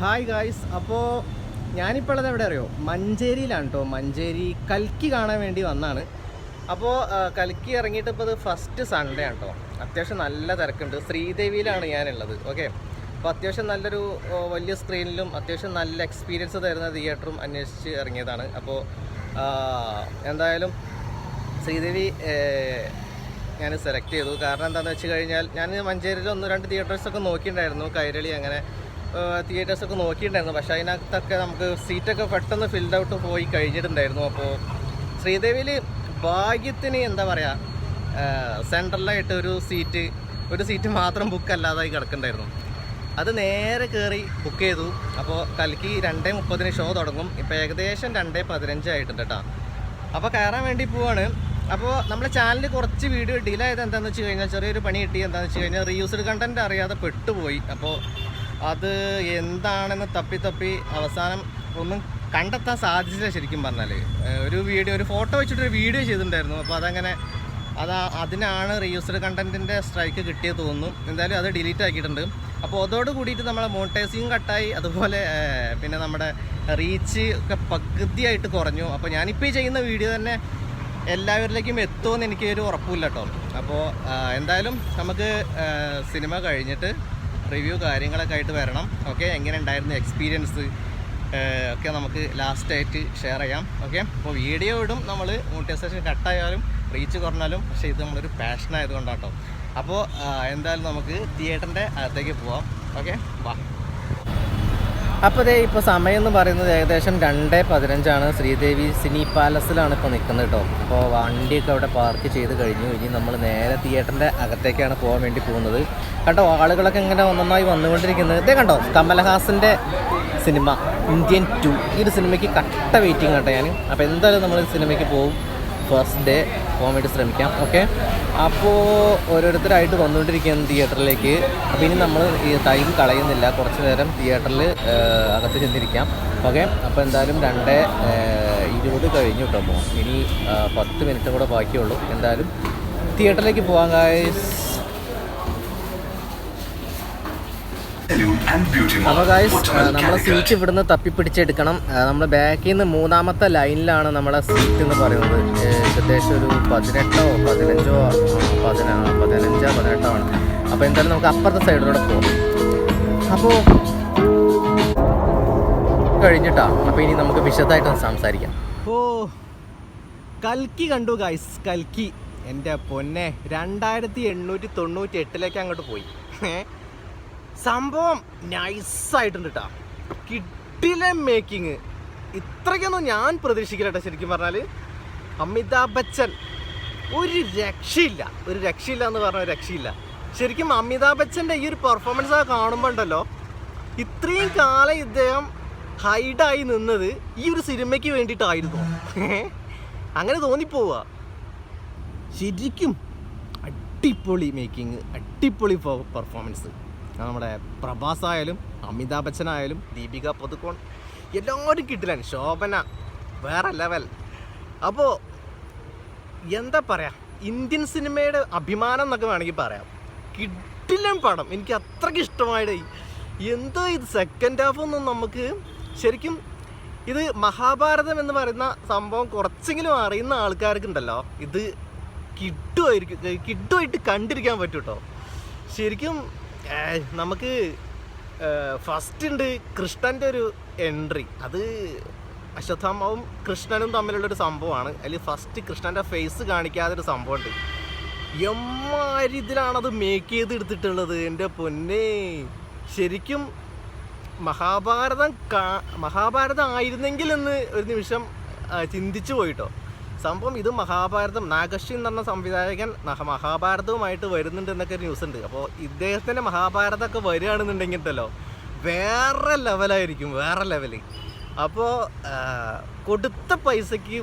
Hi guys അപ്പോൾ ഞാനിപ്പോൾ ഉള്ളത് എവിടെ അറിയോ മഞ്ചേരിയിലാണ് കേട്ടോ മഞ്ചേരി കൽക്കി കാണാൻ വേണ്ടി വന്നാണ്. അപ്പോൾ കൽക്കി ഇറങ്ങിയിട്ട് ഇപ്പോൾ ഇത് ഫസ്റ്റ് സൺഡേ ആണ് കേട്ടോ അത്യാവശ്യം നല്ല തിരക്കുണ്ട്. ശ്രീദേവിയിലാണ് ഞാനുള്ളത്. ഓക്കെ അപ്പോൾ അത്യാവശ്യം നല്ലൊരു വലിയ സ്ക്രീനിലും അത്യാവശ്യം നല്ല എക്സ്പീരിയൻസ് തരുന്ന തിയേറ്ററും അന്വേഷിച്ച് ഇറങ്ങിയതാണ്. അപ്പോൾ എന്തായാലും ശ്രീദേവി ഞാൻ സെലക്ട് ചെയ്തു. കാരണം എന്താണെന്ന് വെച്ച് കഴിഞ്ഞാൽ ഞാൻ മഞ്ചേരിയിൽ ഒന്ന് രണ്ട് തിയേറ്റേഴ്സൊക്കെ നോക്കിയിട്ടുണ്ടായിരുന്നു. കൈരളി അങ്ങനെ തിയേറ്റേഴ്സൊക്കെ നോക്കിയിട്ടുണ്ടായിരുന്നു. പക്ഷേ അതിനകത്തൊക്കെ നമുക്ക് സീറ്റൊക്കെ പെട്ടെന്ന് ഫിൽഡ് ഔട്ട് പോയി കഴിഞ്ഞിട്ടുണ്ടായിരുന്നു. അപ്പോൾ ശ്രീദേവിയിൽ ഭാഗ്യത്തിന് എന്താ പറയുക സെൻട്രലായിട്ട് ഒരു സീറ്റ് ഒരു സീറ്റ് മാത്രം ബുക്ക് അല്ലാതായി കിടക്കുന്നുണ്ടായിരുന്നു. അത് നേരെ കയറി ബുക്ക് ചെയ്തു. അപ്പോൾ കൽക്കി രണ്ടേ മുപ്പതിന് ഷോ തുടങ്ങും. ഇപ്പോൾ ഏകദേശം രണ്ടേ പതിനഞ്ചായിട്ടുണ്ട് കേട്ടോ അപ്പോൾ കയറാൻ വേണ്ടി പോവാണ്. അപ്പോൾ നമ്മുടെ ചാനലിൽ കുറച്ച് വീഡിയോ ഡിലേ ആയത് എന്താണെന്ന് വെച്ച് കഴിഞ്ഞാൽ ചെറിയൊരു പണി കിട്ടി. എന്താണെന്ന് വെച്ച് കഴിഞ്ഞാൽ റീയൂസ്ഡ് കണ്ടന്റ് അറിയാതെ പെട്ടുപോയി. അപ്പോൾ അത് എന്താണെന്ന് തപ്പി തപ്പി അവസാനം ഒന്നും കണ്ടെത്താൻ സാധിച്ചില്ല ശരിക്കും പറഞ്ഞാൽ ഒരു വീഡിയോ ഒരു ഫോട്ടോ വെച്ചിട്ടൊരു വീഡിയോ ചെയ്തിട്ടുണ്ടായിരുന്നു. അപ്പോൾ അതങ്ങനെ അത് അതിനാണ് റീയൂസ്ഡ് കണ്ടന്റിന്റെ സ്ട്രൈക്ക് കിട്ടിയത് തോന്നുന്നു. എന്തായാലും അത് ഡിലീറ്റ് ആക്കിയിട്ടുണ്ട്. അപ്പോൾ അതോട് കൂടിയിട്ട് നമ്മളെ മോണിറ്റൈസിങ് കട്ടായി അതുപോലെ പിന്നെ നമ്മുടെ റീച്ച് ഒക്കെ പകുതിയായിട്ട് കുറഞ്ഞു. അപ്പോൾ ഞാനിപ്പോൾ ചെയ്യുന്ന വീഡിയോ തന്നെ എല്ലാവരിലേക്കും എത്തുമെന്ന് എനിക്ക് ഒരു ഉറപ്പില്ല കേട്ടോ അപ്പോൾ എന്തായാലും നമുക്ക് സിനിമ കഴിഞ്ഞിട്ട് റിവ്യൂ കാര്യങ്ങളൊക്കെ ആയിട്ട് വരണം. ഓക്കെ എങ്ങനെ ഉണ്ടായിരുന്നു എക്സ്പീരിയൻസ് ഒക്കെ നമുക്ക് ലാസ്റ്റായിട്ട് ഷെയർ ചെയ്യാം. ഓക്കെ അപ്പോൾ വീഡിയോ ഇടും നമ്മൾ മോട്ടിവേഷൻ കട്ടായാലും റീച്ച് കുറഞ്ഞാലും പക്ഷേ ഇത് നമ്മളൊരു പാഷൻ ആയതുകൊണ്ടാട്ടോ. അപ്പോൾ എന്തായാലും നമുക്ക് തിയേറ്ററിന്റെ അകത്തേക്ക് പോവാം. ഓക്കെ വാ. അപ്പോൾ ദേ ഇപ്പോൾ സമയം എന്ന് പറയുന്നത് ഏകദേശം രണ്ട് പതിനഞ്ചാണ്. ശ്രീദേവി സിനി പാലസിലാണ് ഇപ്പോൾ നിൽക്കുന്നത് കേട്ടോ. അപ്പോൾ വണ്ടിയൊക്കെ അവിടെ പാർക്ക് ചെയ്ത് കഴിഞ്ഞു. ഇനി നമ്മൾ നേരെ തിയേറ്ററിന്റെ അകത്തേക്കാണ് പോകാൻ വേണ്ടി പോകുന്നത്. കണ്ടോ ആളുകളൊക്കെ ഇങ്ങനെ ഒന്നൊന്നായി വന്നുകൊണ്ടിരിക്കുന്നത്. ഇതേ കണ്ടോ കമലഹാസന്റെ സിനിമ ഇന്ത്യൻ ടു ഈ ഒരു സിനിമയ്ക്ക് കട്ട വെയിറ്റിംഗ് കേട്ടോ ഞാൻ അപ്പോൾ എന്തായാലും നമ്മൾ സിനിമയ്ക്ക് പോകും ഫസ്റ്റ് ഡേ പോകാൻ വേണ്ടി ശ്രമിക്കാം ഓക്കെ അപ്പോൾ ഓരോരുത്തരായിട്ട് വന്നുകൊണ്ടിരിക്കുകയാണ് തിയേറ്ററിലേക്ക് അപ്പോൾ ഇനി നമ്മൾ ഈ ടൈം കളയുന്നില്ല. കുറച്ച് നേരം തിയേറ്ററിൽ അകത്ത് ചെന്നിരിക്കാം ഓക്കെ അപ്പോൾ എന്തായാലും രണ്ട് ഇരുപത് കഴിഞ്ഞു കേട്ടോ ഇനി പത്ത് മിനിറ്റ് കൂടെ ബാക്കിയുള്ളൂ. എന്തായാലും തിയേറ്ററിലേക്ക് പോകാൻ ഗായ്സ് അപ്പോൾ ഗായ്സ് നമ്മുടെ നമ്മളെ. സീറ്റ് ഇവിടുന്ന് തപ്പിപ്പിടിച്ചെടുക്കണം. നമ്മൾ ബാക്കിൽ നിന്ന് മൂന്നാമത്തെ ലൈനിലാണ് നമ്മുടെ സീറ്റ് എന്ന് പറയുന്നത്. ഏകദേശം ഒരു പതിനെട്ടോ പതിനഞ്ചോ പതിനാ പതിനഞ്ചോ പതിനെട്ടോ ആണ്. അപ്പോൾ എന്തായാലും നമുക്ക് അപ്പുറത്തെ സൈഡിലൂടെ പോകാം അപ്പോൾ കഴിഞ്ഞിട്ടാ. അപ്പോൾ ഇനി നമുക്ക് വിശദമായിട്ടൊന്ന് സംസാരിക്കാം. ഓ കൽക്കി കണ്ടു ഗൈസ് കൽക്കി. എന്റെ പൊന്നെ രണ്ടായിരത്തി എണ്ണൂറ്റി തൊണ്ണൂറ്റി എട്ടിലേക്ക് അങ്ങോട്ട് പോയി. ഏ? സംഭവം നൈസായിട്ടുണ്ട് കേട്ടോ കിട്ടിലെ മേക്കിങ് ഇത്രയ്ക്കൊന്നും ഞാൻ പ്രതീക്ഷിക്കില്ല കേട്ടോ ശരിക്കും പറഞ്ഞാൽ അമിതാഭ് ബച്ചൻ ഒരു രക്ഷയില്ല. ഒരു രക്ഷയില്ല എന്ന് പറഞ്ഞാൽ രക്ഷയില്ല. ശരിക്കും അമിതാഭ് ബച്ചന്റെ ഈ ഒരു പെർഫോമൻസ് ആ കാണുമ്പോൾ ഉണ്ടല്ലോ ഇത്രയും കാലം ഇദ്ദേഹം ഹൈഡായി നിന്നത് ഈ ഒരു സിനിമയ്ക്ക് വേണ്ടിയിട്ടായിരുന്നു. അങ്ങനെ തോന്നിപ്പോവുക ശരിക്കും അടിപൊളി മേക്കിങ് അടിപൊളി പെർഫോമൻസ് നമ്മുടെ പ്രഭാസ് ആയാലും അമിതാഭ് ബച്ചൻ ആയാലും ദീപിക പതുക്കോൺ എല്ലാവരും കിട്ടില്ല. ശോഭന വേറെ ലെവൽ അപ്പോൾ എന്താ പറയുക ഇന്ത്യൻ സിനിമയുടെ അഭിമാനം എന്നൊക്കെ വേണമെങ്കിൽ പറയാം. കിട്ടില്ല പടം. എനിക്ക് അത്രയ്ക്ക് ഇഷ്ടമായിടേ. എന്താ ഇത് സെക്കൻഡ് ഹാഫ് ഒന്നും നമുക്ക് ശരിക്കും ഇത് മഹാഭാരതം എന്ന് പറയുന്ന സംഭവം കുറച്ചെങ്കിലും അറിയുന്ന ആൾക്കാർക്കുണ്ടല്ലോ. ഇത് കിട്ടുമായിരിക്കും. കിട്ടുമായിട്ട് കണ്ടിരിക്കാൻ പറ്റൂട്ടോ. ശരിക്കും നമുക്ക് ഫസ്റ്റ് ഉണ്ട് കൃഷ്ണന്റെ ഒരു എൻട്രി അത് അശ്വത്ഥാമാവും കൃഷ്ണനും തമ്മിലുള്ള ഒരു സംഭവമാണ്. അതിൽ ഫസ്റ്റ് കൃഷ്ണന്റെ ഫേസ് കാണിക്കാതെ ഒരു സംഭവമുണ്ട്. എമ്മാരി ഇതിലാണത് മേക്ക് ചെയ്ത് എടുത്തിട്ടുള്ളത് എന്റെ പൊന്നെ. ശരിക്കും മഹാഭാരതം കാ മഹാഭാരതം ആയിരുന്നെങ്കിൽ എന്ന് ഒരു നിമിഷം ചിന്തിച്ചു പോയിട്ടോ. സംഭവം ഇത് മഹാഭാരതം നാഗശ്വി എന്ന് പറഞ്ഞ സംവിധായകൻ മഹാഭാരതവുമായിട്ട് വരുന്നുണ്ട് എന്നൊക്കെ ന്യൂസ് ഉണ്ട് അപ്പോൾ ഇദ്ദേഹത്തിന്റെ മഹാഭാരതമൊക്കെ വരികയാണെന്നുണ്ടെങ്കിൽ ഉണ്ടല്ലോ വേറെ ലെവലായിരിക്കും വേറെ ലെവൽ. അപ്പോൾ കൊടുത്ത പൈസയ്ക്ക്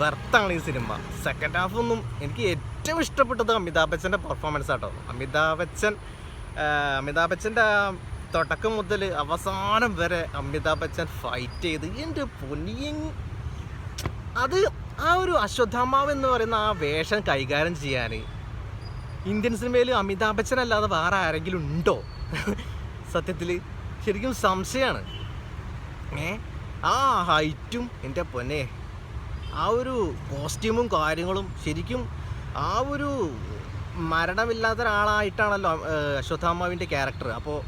വെർത്താണ് ഈ സിനിമ. സെക്കൻഡ് ഹാഫ് ഒന്നും എനിക്ക് ഏറ്റവും ഇഷ്ടപ്പെട്ടത് അമിതാഭ് ബച്ചന്റെ പെർഫോമൻസ് ആട്ടോ. അമിതാഭ് ബച്ചൻ അമിതാഭ് ബച്ചന്റെ തുടക്കം മുതൽ അവസാനം വരെ അമിതാഭ് ബച്ചൻ ഫൈറ്റ് ചെയ്ത് എന്റെ പൊന്നിയും അത് ആ ഒരു അശ്വത്ഥാമാവ് എന്ന് പറയുന്ന ആ വേഷം കൈകാര്യം ചെയ്യാൻ ഇന്ത്യൻ സിനിമയിൽ അമിതാഭ് ബച്ചൻ അല്ലാതെ വേറെ ആരെങ്കിലും ഉണ്ടോ? സത്യത്തിൽ ശരിക്കും സംശയമാണ് ഏ? ആ ഹൈറ്റും എന്റെ പൊന്നെ ആ ഒരു കോസ്റ്റ്യൂമും കാര്യങ്ങളും ശരിക്കും ആ ഒരു മരണമില്ലാത്ത ഒരാളായിട്ടാണല്ലോ അശ്വത്ഥാമാവിന്റെ ക്യാരക്ടർ. അപ്പോൾ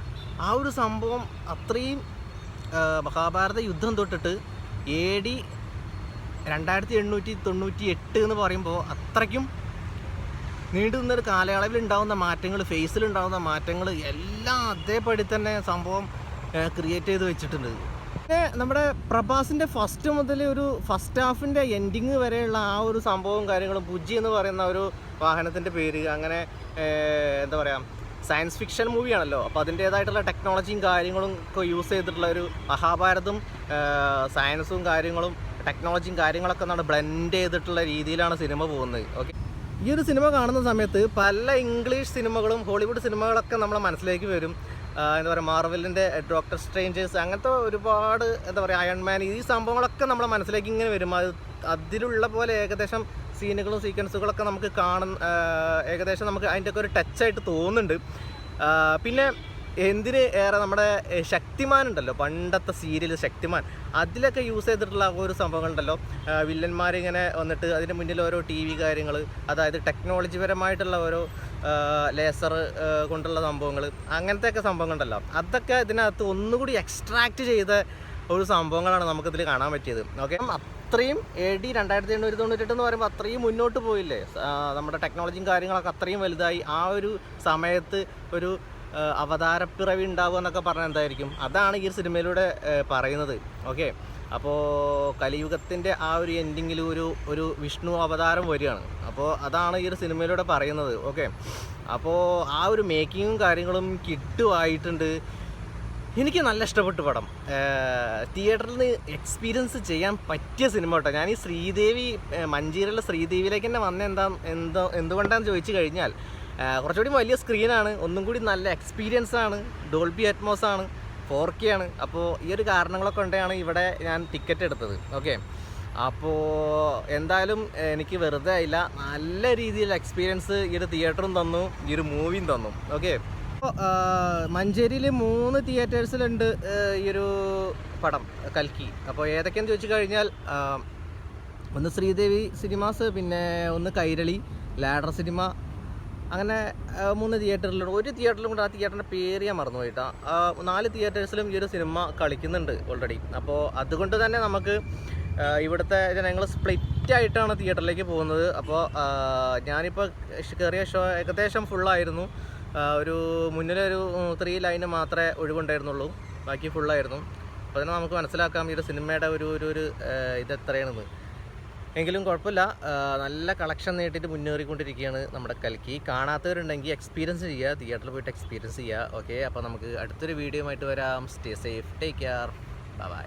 ആ ഒരു സംഭവം അത്രയും മഹാഭാരത യുദ്ധം തൊട്ടിട്ട് എ ഡി രണ്ടായിരത്തി എണ്ണൂറ്റി തൊണ്ണൂറ്റി എട്ട് എന്ന് പറയുമ്പോൾ അത്രയ്ക്കും നീണ്ടു നിന്നൊരു കാലയളവിൽ ഉണ്ടാകുന്ന മാറ്റങ്ങൾ ഫേസിൽ ഉണ്ടാകുന്ന മാറ്റങ്ങൾ എല്ലാം അതേപടി തന്നെ സംഭവം ക്രിയേറ്റ് ചെയ്ത് വെച്ചിട്ടുണ്ട്. പിന്നെ നമ്മുടെ പ്രഭാസിന്റെ ഫസ്റ്റ് മുതൽ ഒരു ഫസ്റ്റ് ഹാഫിന്റെ എൻഡിങ് വരെയുള്ള ആ ഒരു സംഭവവും കാര്യങ്ങളും പുജി എന്ന് പറയുന്ന ഒരു വാഹനത്തിന്റെ പേര് അങ്ങനെ എന്താ പറയുക സയൻസ് ഫിക്ഷൻ മൂവിയാണല്ലോ അപ്പോൾ അതിന്റേതായിട്ടുള്ള ടെക്നോളജിയും കാര്യങ്ങളും ഒക്കെ യൂസ് ചെയ്തിട്ടുള്ള ഒരു മഹാഭാരതും സയൻസും കാര്യങ്ങളും ടെക്നോളജിയും കാര്യങ്ങളൊക്കെ നമ്മൾ ബ്ലെൻഡ് ചെയ്തിട്ടുള്ള രീതിയിലാണ് സിനിമ പോകുന്നത്. ഓക്കെ ഈ ഒരു സിനിമ കാണുന്ന സമയത്ത് പല ഇംഗ്ലീഷ് സിനിമകളും ഹോളിവുഡ് സിനിമകളൊക്കെ നമ്മളെ മനസ്സിലേക്ക് വരും. എന്താ പറയുക മാർവലിന്റെ ഡോക്ടർ സ്ട്രേഞ്ചേഴ്സ് അങ്ങനത്തെ ഒരുപാട് എന്താ പറയുക അയൺമാൻ ഈ സംഭവങ്ങളൊക്കെ നമ്മളെ മനസ്സിലേക്ക് ഇങ്ങനെ വരും. അത് അതിലുള്ള പോലെ ഏകദേശം സീനുകളും സീക്വൻസുകളൊക്കെ നമുക്ക് കാണുന്ന ഏകദേശം നമുക്ക് അതിന്റെയൊക്കെ ഒരു ടച്ചായിട്ട് തോന്നുന്നുണ്ട്. പിന്നെ എന്തിന് ഏറെ നമ്മുടെ ശക്തിമാൻ ഉണ്ടല്ലോ പണ്ടത്തെ സീരിയൽ ശക്തിമാൻ. അതിലൊക്കെ യൂസ് ചെയ്തിട്ടുള്ള ഒരു സംഭവങ്ങളുണ്ടല്ലോ. വില്ലന്മാരിങ്ങനെ വന്നിട്ട് അതിന് മുന്നിൽ ഓരോ ടി വി കാര്യങ്ങൾ അതായത് ടെക്നോളജി പരമായിട്ടുള്ള ഓരോ ലേസർ കൊണ്ടുള്ള സംഭവങ്ങൾ അങ്ങനത്തെ ഒക്കെ സംഭവങ്ങൾ സംഭവങ്ങളുണ്ടല്ലോ. അതൊക്കെ ഇതിനകത്ത് ഒന്നുകൂടി എക്സ്ട്രാക്ട് ചെയ്ത ഒരു സംഭവങ്ങളാണ് നമുക്കിതിൽ കാണാൻ പറ്റിയത്. ഓക്കെ അത്രയും എ ഡി രണ്ടായിരത്തി എണ്ണൂറ്റി തൊണ്ണൂറ്റെട്ട് എന്ന് പറയുമ്പോൾ അത്രയും മുന്നോട്ട് പോയില്ലേ? നമ്മുടെ ടെക്നോളജിയും കാര്യങ്ങളൊക്കെ അത്രയും വലുതായി ആ ഒരു സമയത്ത് ഒരു അവതാരപ്പിറവി ഉണ്ടാവുക എന്നൊക്കെ പറഞ്ഞാൽ എന്തായിരിക്കും? അതാണ് ഈ സിനിമയിലൂടെ പറയുന്നത്. ഓക്കെ? അപ്പോൾ കലിയുഗത്തിന്റെ ആ ഒരു എൻഡിങ്ങിൽ ഒരു ഒരു വിഷ്ണു അവതാരം വരികയാണ്. അപ്പോൾ അതാണ് ഈ ഒരു സിനിമയിലൂടെ പറയുന്നത്. ഓക്കെ? അപ്പോൾ ആ ഒരു മേക്കിങ്ങും കാര്യങ്ങളും കിട്ടുമായിട്ടുണ്ട് എനിക്ക് നല്ല ഇഷ്ടപ്പെട്ടു പടം. തിയേറ്ററിൽ നിന്ന് എക്സ്പീരിയൻസ് ചെയ്യാൻ പറ്റിയ സിനിമ കേട്ടോ. ഞാൻ ഈ ശ്രീദേവി മഞ്ചേരിയിലെ ശ്രീദേവിയിലേക്ക് തന്നെ വന്ന എന്താ എന്തോ എന്തുകൊണ്ടാന്ന് ചോദിച്ചു കഴിഞ്ഞാൽ കുറച്ചുകൂടി വലിയ സ്ക്രീനാണ് ഒന്നും കൂടി നല്ല എക്സ്പീരിയൻസ് ആണ്. ഡോൾബി അറ്റ്മോസ് ആണ്. ഫോർ കെ ആണ്. അപ്പോൾ ഈ ഒരു കാരണങ്ങളൊക്കെ കൊണ്ടാണ് ഇവിടെ ഞാൻ ടിക്കറ്റ് എടുത്തത്. ഓക്കെ അപ്പോൾ എന്തായാലും എനിക്ക് വെറുതെ ആയില്ല. നല്ല രീതിയിൽ എക്സ്പീരിയൻസ് ഈ ഒരു തിയേറ്ററും തന്നു. ഈ ഒരു മൂവിയും തന്നു. ഓക്കെ അപ്പോൾ മഞ്ചേരിയിൽ മൂന്ന് തിയേറ്റേഴ്സിലുണ്ട് ഈ ഒരു പടം കൽക്കി. അപ്പോൾ ഏതൊക്കെയെന്ന് ചോദിച്ചു കഴിഞ്ഞാൽ ഒന്ന് ശ്രീദേവി സിനിമാസ് പിന്നെ ഒന്ന് കൈരളി ലാഡർ സിനിമ അങ്ങനെ മൂന്ന് തിയേറ്ററിലുണ്ട്. ഒരു തിയേറ്ററിലും കൂടെ ആ തിയേറ്ററിന്റെ പേര് ഞാൻ മറന്നു പോയിട്ടാണ് നാല് തിയേറ്റേഴ്സിലും ഈ ഒരു സിനിമ കളിക്കുന്നുണ്ട് ഓൾറെഡി അപ്പോൾ അതുകൊണ്ട് തന്നെ നമുക്ക് ഇവിടുത്തെ ജനങ്ങൾ സ്പ്ലിറ്റ് ആയിട്ടാണ് തിയേറ്ററിലേക്ക് പോകുന്നത്. അപ്പോൾ ഞാനിപ്പോൾ കയറിയ ഷോ ഏകദേശം ഫുള്ളായിരുന്നു ഒരു മുന്നിലൊരു ത്രീ ലൈന് മാത്രമേ ഒഴിവുണ്ടായിരുന്നുള്ളൂ ബാക്കി ഫുള്ളായിരുന്നു അപ്പോൾ തന്നെ നമുക്ക് മനസ്സിലാക്കാം ഈ ഒരു സിനിമയുടെ ഒരു ഒരു ഇത് എത്രയാണെന്ന് എങ്കിലും കുഴപ്പമില്ല. നല്ല കളക്ഷൻ നേട്ടിട്ട് മുന്നേറിക്കൊണ്ടിരിക്കുകയാണ് നമ്മുടെ കൽക്കി. കാണാത്തവരുണ്ടെങ്കിൽ എക്സ്പീരിയൻസ് ചെയ്യുക തിയേറ്ററിൽ പോയിട്ട് എക്സ്പീരിയൻസ് ചെയ്യുക. ഓക്കെ അപ്പോൾ നമുക്ക് അടുത്തൊരു വീഡിയോ ആയിട്ട് വരാം. Stay safe take care bye